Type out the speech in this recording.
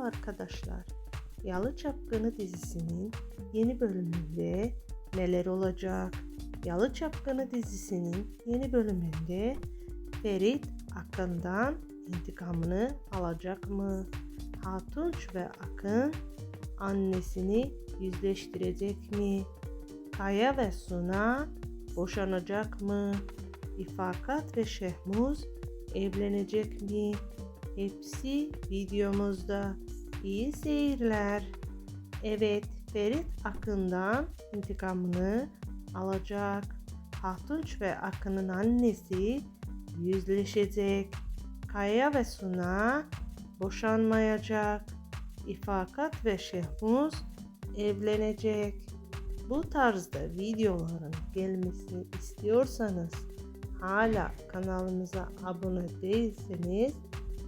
Merhaba arkadaşlar. Yalı Çapkını dizisinin yeni bölümünde neler olacak? Yalı Çapkını dizisinin yeni bölümünde Ferit Akın'dan intikamını alacak mı? Hatunç ve Akın annesini yüzleştirecek mi? Kaya ve Suna boşanacak mı? İfakat ve Şehmuz evlenecek mi? Hepsi videomuzda. İyi seyirler. Evet, Ferit Akın'dan intikamını alacak. Hatunç ve Akın'ın annesi yüzleşecek. Kaya ve Suna boşanmayacak. İfakat ve Şehmuz evlenecek. Bu tarzda videoların gelmesini istiyorsanız hala kanalımıza abone değilseniz